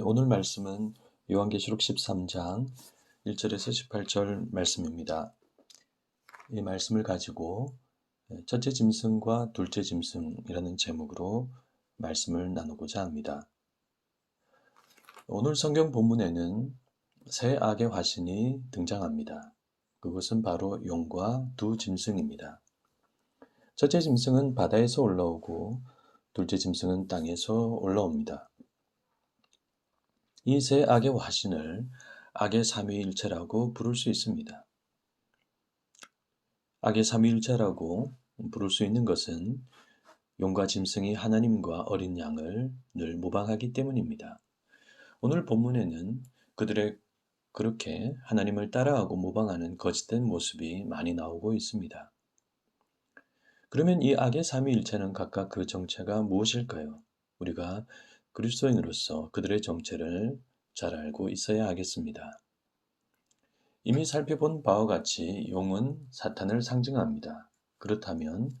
네, 오늘 말씀은 요한계시록 13장 1절에서 18절 말씀입니다. 이 말씀을 가지고 첫째 짐승과 둘째 짐승이라는 제목으로 말씀을 나누고자 합니다. 오늘 성경 본문에는 새 악의 화신이 등장합니다. 그것은 바로 용과 두 짐승입니다. 첫째 짐승은 바다에서 올라오고 둘째 짐승은 땅에서 올라옵니다. 이 세 악의 화신을 악의 삼위일체라고 부를 수 있습니다. 악의 삼위일체라고 부를 수 있는 것은 용과 짐승이 하나님과 어린 양을 늘 모방하기 때문입니다. 오늘 본문에는 그들의 그렇게 하나님을 따라하고 모방하는 거짓된 모습이 많이 나오고 있습니다. 그러면 이 악의 삼위일체는 각각 그 정체가 무엇일까요? 우리가 그리스도인으로서 그들의 정체를 잘 알고 있어야 하겠습니다. 이미 살펴본 바와 같이 용은 사탄을 상징합니다. 그렇다면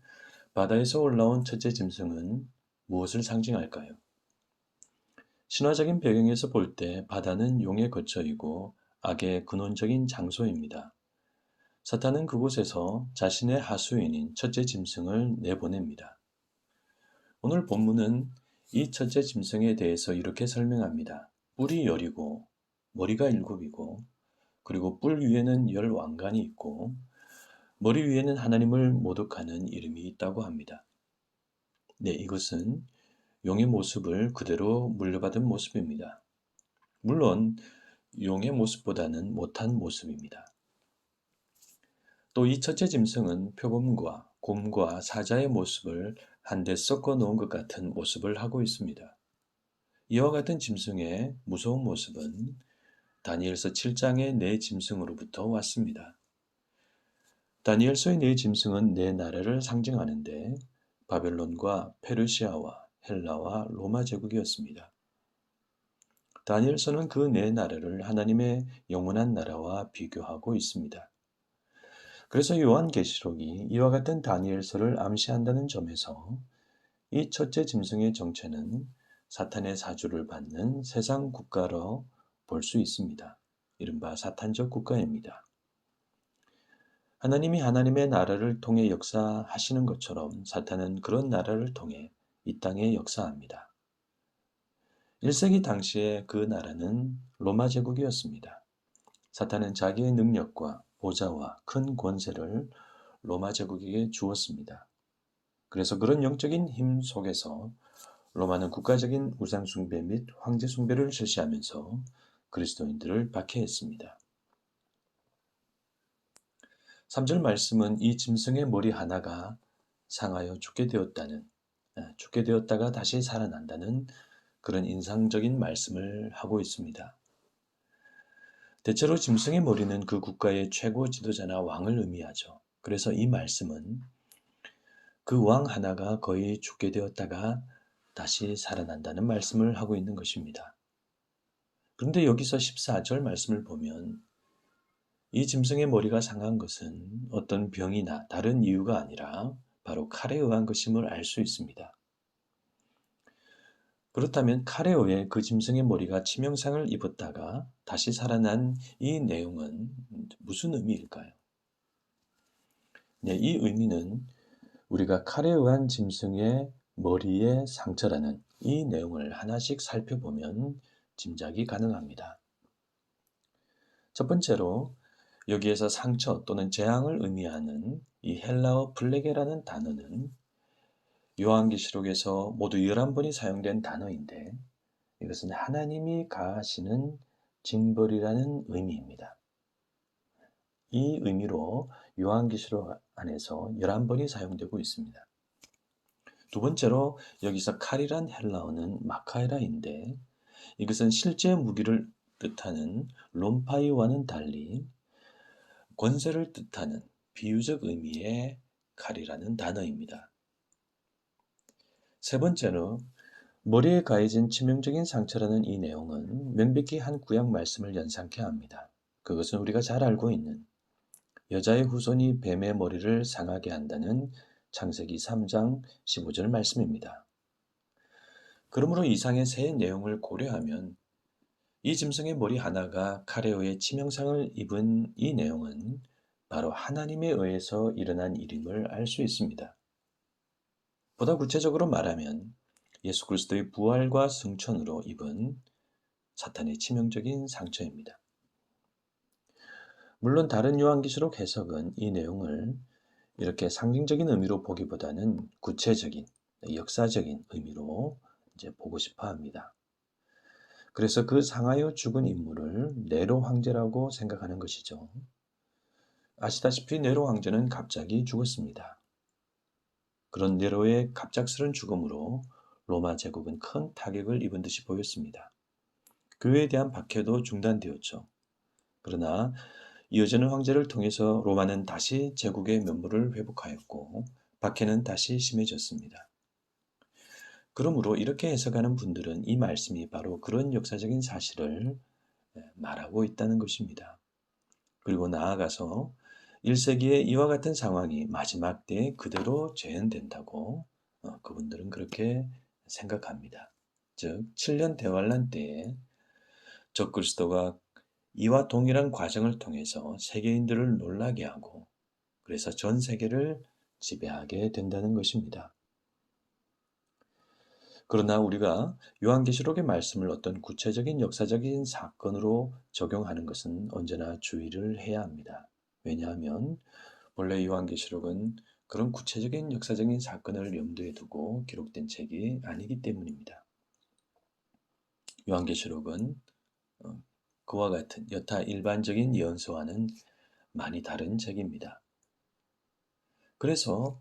바다에서 올라온 첫째 짐승은 무엇을 상징할까요? 신화적인 배경에서 볼 때 바다는 용의 거처이고 악의 근원적인 장소입니다. 사탄은 그곳에서 자신의 하수인인 첫째 짐승을 내보냅니다. 오늘 본문은 이 첫째 짐승에 대해서 이렇게 설명합니다. 뿔이 열이고 머리가 일곱이고 그리고 뿔 위에는 열 왕관이 있고 머리 위에는 하나님을 모독하는 이름이 있다고 합니다. 네, 이것은 용의 모습을 그대로 물려받은 모습입니다. 물론 용의 모습보다는 못한 모습입니다. 또 이 첫째 짐승은 표범과 곰과 사자의 모습을 한데 섞어 놓은 것 같은 모습을 하고 있습니다. 이와 같은 짐승의 무서운 모습은 다니엘서 7장의 네 짐승으로부터 왔습니다. 다니엘서의 네 짐승은 네 나라를 상징하는데 바벨론과 페르시아와 헬라와 로마 제국이었습니다. 다니엘서는 그 네 나라를 하나님의 영원한 나라와 비교하고 있습니다. 그래서 요한계시록이 이와 같은 다니엘서를 암시한다는 점에서 이 첫째 짐승의 정체는 사탄의 사주를 받는 세상 국가로 볼 수 있습니다. 이른바 사탄적 국가입니다. 하나님이 하나님의 나라를 통해 역사하시는 것처럼 사탄은 그런 나라를 통해 이 땅에 역사합니다. 1세기 당시에 그 나라는 로마 제국이었습니다. 사탄은 자기의 능력과 보좌와 큰 권세를 로마 제국에게 주었습니다. 그래서 그런 영적인 힘 속에서 로마는 국가적인 우상 숭배 및 황제 숭배를 실시하면서 그리스도인들을 박해했습니다. 3절 말씀은 이 짐승의 머리 하나가 상하여 죽게 되었다는, 아, 죽게 되었다가 다시 살아난다는 그런 인상적인 말씀을 하고 있습니다. 대체로 짐승의 머리는 그 국가의 최고 지도자나 왕을 의미하죠. 그래서 이 말씀은 그 왕 하나가 거의 죽게 되었다가 다시 살아난다는 말씀을 하고 있는 것입니다. 그런데 여기서 14절 말씀을 보면 이 짐승의 머리가 상한 것은 어떤 병이나 다른 이유가 아니라 바로 칼에 의한 것임을 알 수 있습니다. 그렇다면 의해 그 짐승의 머리가 치명상을 입었다가 다시 살아난 이 내용은 무슨 의미일까요? 네, 이 의미는 우리가 의한 짐승의 머리의 상처라는 이 내용을 하나씩 살펴보면 짐작이 가능합니다. 첫 번째로 여기에서 상처 또는 재앙을 의미하는 이 헬라어 플레게라는 단어는 요한계시록에서 모두 11번이 사용된 단어인데 이것은 하나님이 가하시는 징벌이라는 의미입니다. 이 의미로 요한계시록 안에서 11번이 사용되고 있습니다. 두 번째로 여기서 칼이란 헬라어는 마카에라인데 이것은 실제 무기를 뜻하는 롬파이와는 달리 권세를 뜻하는 비유적 의미의 칼이라는 단어입니다. 세 번째로 머리에 가해진 치명적인 상처라는 이 내용은 명백히 한 구약 말씀을 연상케 합니다. 그것은 우리가 잘 알고 있는 여자의 후손이 뱀의 머리를 상하게 한다는 창세기 3장 15절 말씀입니다. 그러므로 이상의 세 내용을 고려하면 이 짐승의 머리 하나가 의해 치명상을 입은 이 내용은 바로 하나님에 의해서 일어난 일임을 알 수 있습니다. 보다 구체적으로 말하면 예수 그리스도의 부활과 승천으로 입은 사탄의 치명적인 상처입니다. 물론 다른 요한기시록 해석은 이 내용을 이렇게 상징적인 의미로 보기보다는 구체적인 역사적인 의미로 이제 보고 싶어 합니다. 그래서 그 상하여 죽은 인물을 네로 황제라고 생각하는 것이죠. 아시다시피 네로 황제는 갑자기 죽었습니다. 그런 네로의 갑작스런 죽음으로 로마 제국은 큰 타격을 입은 듯이 보였습니다. 교회에 대한 박해도 중단되었죠. 그러나 이어지는 황제를 통해서 로마는 다시 제국의 면모를 회복하였고 박해는 다시 심해졌습니다. 그러므로 이렇게 해석하는 분들은 이 말씀이 바로 그런 역사적인 사실을 말하고 있다는 것입니다. 그리고 나아가서 1세기에 이와 같은 상황이 마지막 때에 그대로 재현된다고 어, 그분들은 그렇게 생각합니다. 즉 7년 대환란 때에 적그리스도가 이와 동일한 과정을 통해서 세계인들을 놀라게 하고 그래서 전 세계를 지배하게 된다는 것입니다. 그러나 우리가 요한계시록의 말씀을 어떤 구체적인 역사적인 사건으로 적용하는 것은 언제나 주의를 해야 합니다. 왜냐하면 원래 요한계시록은 그런 구체적인 역사적인 사건을 염두에 두고 기록된 책이 아니기 때문입니다. 요한계시록은 어, 그와 같은 여타 일반적인 예언서와는 많이 다른 책입니다. 그래서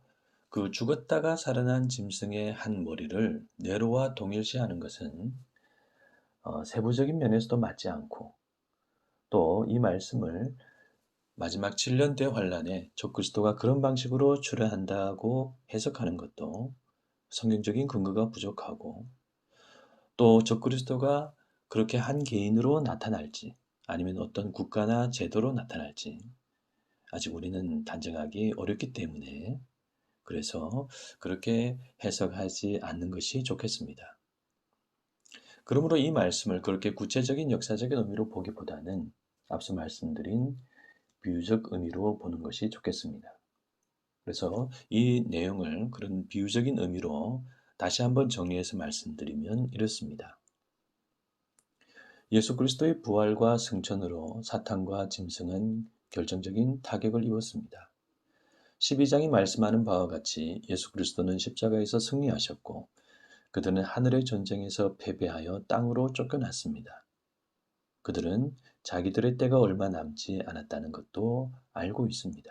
그 죽었다가 살아난 짐승의 한 머리를 네로와 동일시하는 것은 어, 세부적인 면에서도 맞지 않고 또 이 말씀을 마지막 7년 대 환란에 적그리스도가 그런 방식으로 출현한다고 해석하는 것도 성경적인 근거가 부족하고 또 적그리스도가 그렇게 한 개인으로 나타날지 아니면 어떤 국가나 제도로 나타날지 아직 우리는 단정하기 어렵기 때문에 그래서 그렇게 해석하지 않는 것이 좋겠습니다. 그러므로 이 말씀을 그렇게 구체적인 역사적인 의미로 보기보다는 앞서 말씀드린 비유적 의미로 보는 것이 좋겠습니다. 그래서 이 내용을 그런 비유적인 의미로 다시 한번 정리해서 말씀드리면 이렇습니다. 예수 그리스도의 부활과 승천으로 사탄과 짐승은 결정적인 타격을 입었습니다. 12장이 말씀하는 바와 같이 예수 그리스도는 십자가에서 승리하셨고 그들은 하늘의 전쟁에서 패배하여 땅으로 쫓겨났습니다. 그들은 자기들의 때가 얼마 남지 않았다는 것도 알고 있습니다.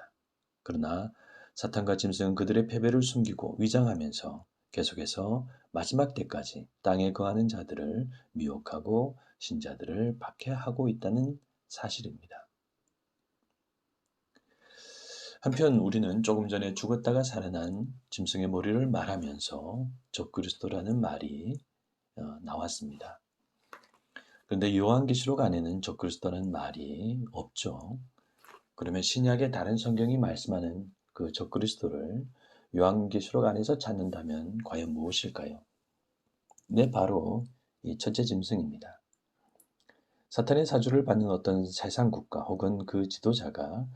그러나 사탄과 짐승은 그들의 패배를 숨기고 위장하면서 계속해서 마지막 때까지 땅에 거하는 자들을 미혹하고 신자들을 박해하고 있다는 사실입니다. 한편 우리는 조금 전에 죽었다가 살아난 짐승의 머리를 말하면서 적그리스도라는 말이 어, 나왔습니다. 그런데 요한계시록 안에는 적그리스도라는 말이 없죠. 그러면 신약의 다른 성경이 말씀하는 그 적그리스도를 요한계시록 안에서 찾는다면 과연 무엇일까요? 네, 바로 이 첫째 짐승입니다. 사탄의 사주를 받는 어떤 세상 국가 혹은 그 지도자가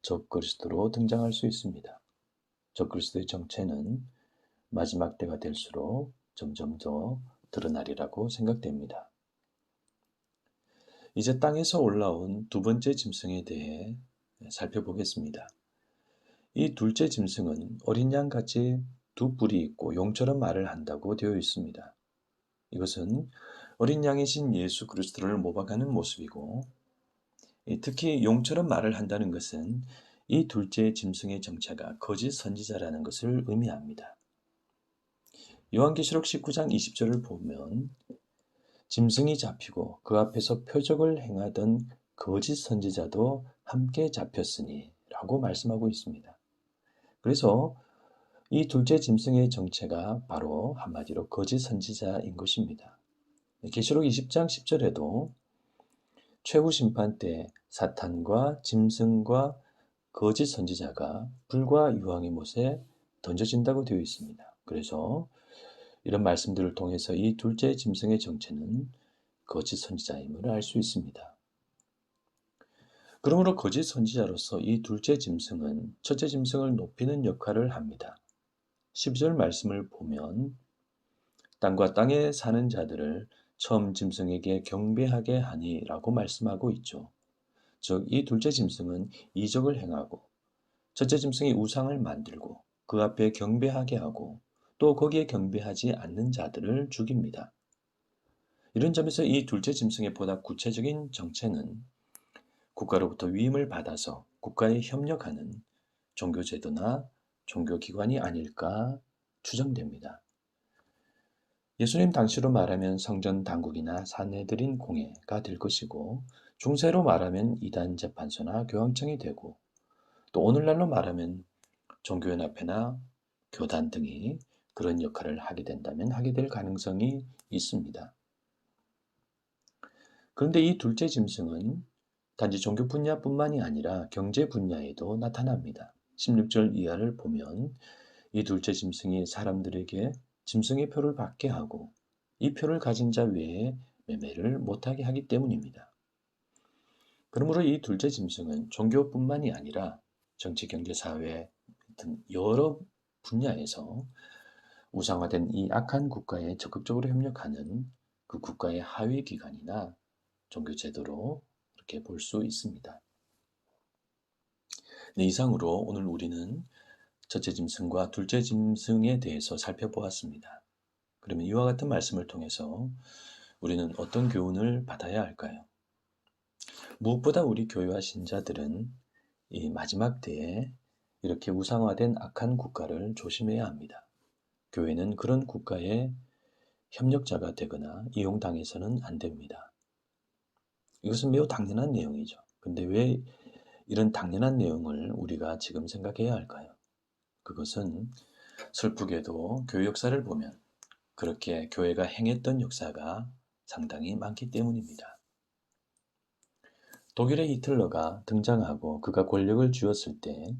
적그리스도로 등장할 수 있습니다. 적그리스도의 정체는 마지막 때가 될수록 점점 더 드러나리라고 생각됩니다. 이제 땅에서 올라온 두 번째 짐승에 대해 살펴보겠습니다. 이 둘째 짐승은 어린 양 같이 두 뿔이 있고 용처럼 말을 한다고 되어 있습니다. 이것은 어린 양이신 예수 그리스도를 모방하는 모습이고 특히 용처럼 말을 한다는 것은 이 둘째 짐승의 정체가 거짓 선지자라는 것을 의미합니다. 요한계시록 19장 20절을 보면 짐승이 잡히고 그 앞에서 표적을 행하던 거짓 선지자도 함께 잡혔으니 라고 말씀하고 있습니다. 그래서 이 둘째 짐승의 정체가 바로 한마디로 거짓 선지자인 것입니다. 계시록 20장 10절에도 최후 심판 때 사탄과 짐승과 거짓 선지자가 불과 유황의 못에 던져진다고 되어 있습니다. 그래서 이런 말씀들을 통해서 이 둘째 짐승의 정체는 거짓 선지자임을 알 수 있습니다. 그러므로 거짓 선지자로서 이 둘째 짐승은 첫째 짐승을 높이는 역할을 합니다. 12절 말씀을 보면 땅과 땅에 사는 자들을 처음 짐승에게 경배하게 하니라고 말씀하고 있죠. 즉, 이 둘째 짐승은 이적을 행하고 첫째 짐승이 우상을 만들고 그 앞에 경배하게 하고 또 거기에 경배하지 않는 자들을 죽입니다. 이런 점에서 이 둘째 짐승의 보다 구체적인 정체는 국가로부터 위임을 받아서 국가에 협력하는 종교제도나 종교기관이 아닐까 추정됩니다. 예수님 당시로 말하면 성전 당국이나 사내들인 공회가 될 것이고 중세로 말하면 이단 재판소나 교황청이 되고 또 오늘날로 말하면 종교연합회나 교단 등이 그런 역할을 하게 된다면 하게 될 가능성이 있습니다. 그런데 이 둘째 짐승은 단지 종교 분야뿐만이 아니라 경제 분야에도 나타납니다. 16절 이하를 보면 이 둘째 짐승이 사람들에게 짐승의 표를 받게 하고 이 표를 가진 자 외에 매매를 못하게 하기 때문입니다. 그러므로 이 둘째 짐승은 종교뿐만이 아니라 정치, 경제, 사회 등 여러 분야에서 우상화된 이 악한 국가에 적극적으로 협력하는 그 국가의 하위 기관이나 종교 제도로 이렇게 볼 수 있습니다. 네, 이상으로 오늘 우리는 첫째 짐승과 둘째 짐승에 대해서 살펴보았습니다. 그러면 이와 같은 말씀을 통해서 우리는 어떤 교훈을 받아야 할까요? 무엇보다 우리 교회와 신자들은 이 마지막 때에 이렇게 우상화된 악한 국가를 조심해야 합니다. 교회는 그런 국가의 협력자가 되거나 이용당해서는 안 됩니다. 이것은 매우 당연한 내용이죠. 근데 왜 이런 당연한 내용을 우리가 지금 생각해야 할까요? 그것은 슬프게도 교회 역사를 보면 그렇게 교회가 행했던 역사가 상당히 많기 때문입니다. 독일의 히틀러가 등장하고 그가 권력을 쥐었을 때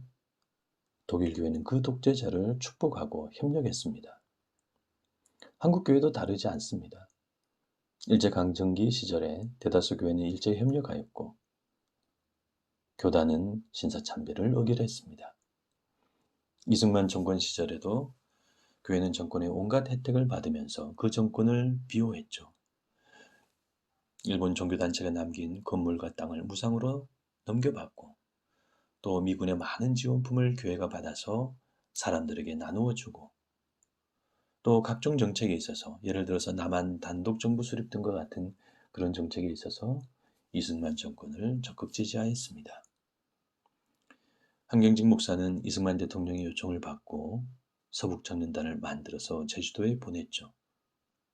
독일 교회는 그 독재자를 축복하고 협력했습니다. 한국 교회도 다르지 않습니다. 일제 강점기 시절에 대다수 교회는 일제 협력하였고 교단은 신사 참배를 어기려 했습니다. 이승만 정권 시절에도 교회는 정권의 온갖 혜택을 받으면서 그 정권을 비호했죠. 일본 종교단체가 남긴 건물과 땅을 무상으로 넘겨받고 또 미군의 많은 지원품을 교회가 받아서 사람들에게 나누어 주고 또 각종 정책에 있어서 예를 들어서 남한 단독 정부 수립 등과 같은 그런 정책에 있어서 이승만 정권을 적극 지지하였습니다. 한경직 목사는 이승만 대통령의 요청을 받고 서북 청년단을 만들어서 제주도에 보냈죠.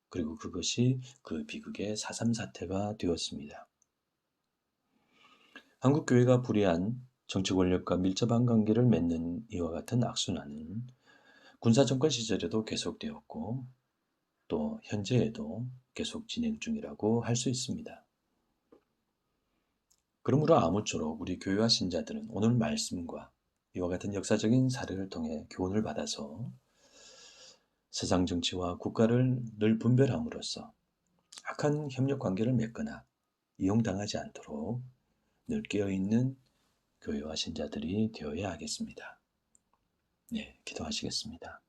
그리고 그것이 그 비극의 4.3 사태가 되었습니다. 한국교회가 불의한 정치 권력과 밀접한 관계를 맺는 이와 같은 악순환은 군사정권 시절에도 계속되었고 또 현재에도 계속 진행 중이라고 할 수 있습니다. 그러므로 아무쪼록 우리 교회와 신자들은 오늘 말씀과 이와 같은 역사적인 사례를 통해 교훈을 받아서 세상 정치와 국가를 늘 분별함으로써 악한 협력 관계를 맺거나 이용당하지 않도록 늘 깨어있는 교회와 신자들이 되어야 하겠습니다. 네, 기도하시겠습니다.